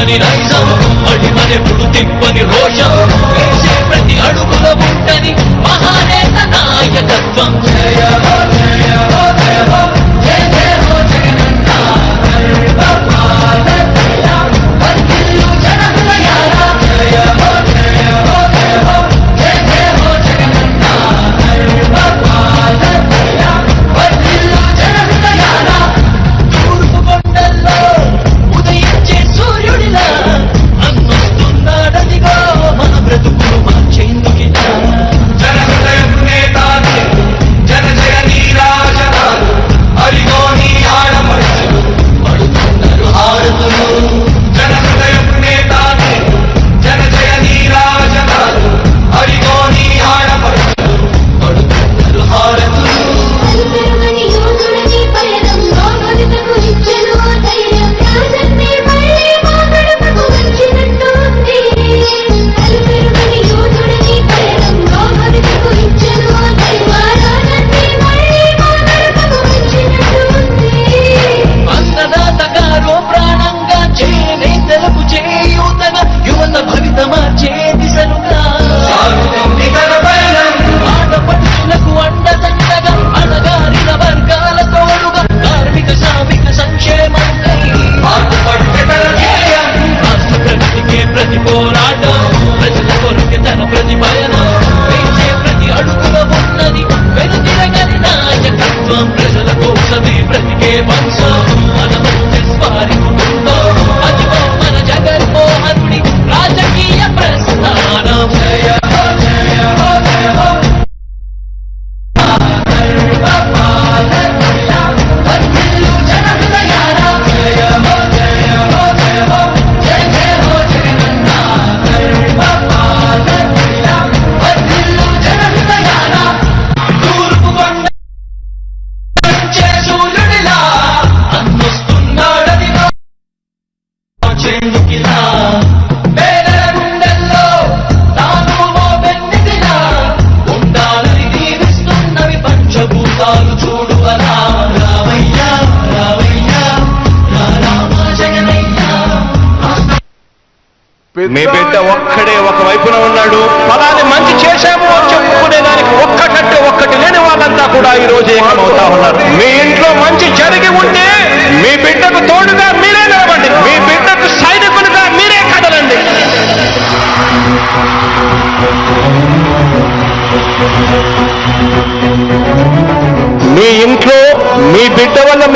తిప్పని రంగం మడి మరెప్పుడు తిప్పని రోషం. వేసే ప్రతి అడుగుల ఉంటని మహానేత నాయకత్వం. జయ జయ మీ బిడ్డ ఒక్కడే ఒక వైపున ఉన్నాడు. పలాని మంచి చేశాము చెప్పుకునే దానికి ఒక్కటంటే ఒక్కటి లేని వాళ్ళంతా కూడా ఈ రోజు ఏకమవుతా ఉన్నారు? మీ ఇంట్లో మంచి జరిగి ఉంటే మీ బిడ్డకు తోడుగా మీరే నిలబండి మీ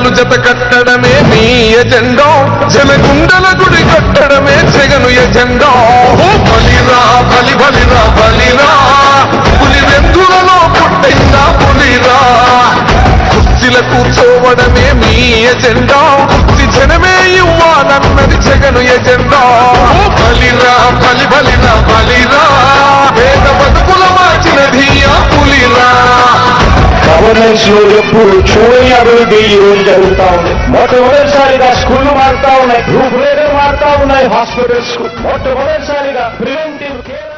జనాలు జత కట్టడమే మీ ఎజెండో. జనగుండల గుడి కట్టడమే జగను ఎజెండో. బలిరా బలి ఇప్పుడు చూడని అభివృద్ధి ఈ రోజు జరుగుతా ఉంది. మొట్టమొదటిసారిగా స్కూళ్ళు మారుతా ఉన్నాయి. రూపురేఖలు మారుతా ఉన్నాయి. హాస్పిటల్స్ మొట్టమొదటిసారిగా ప్రివెంటివ్ కేర్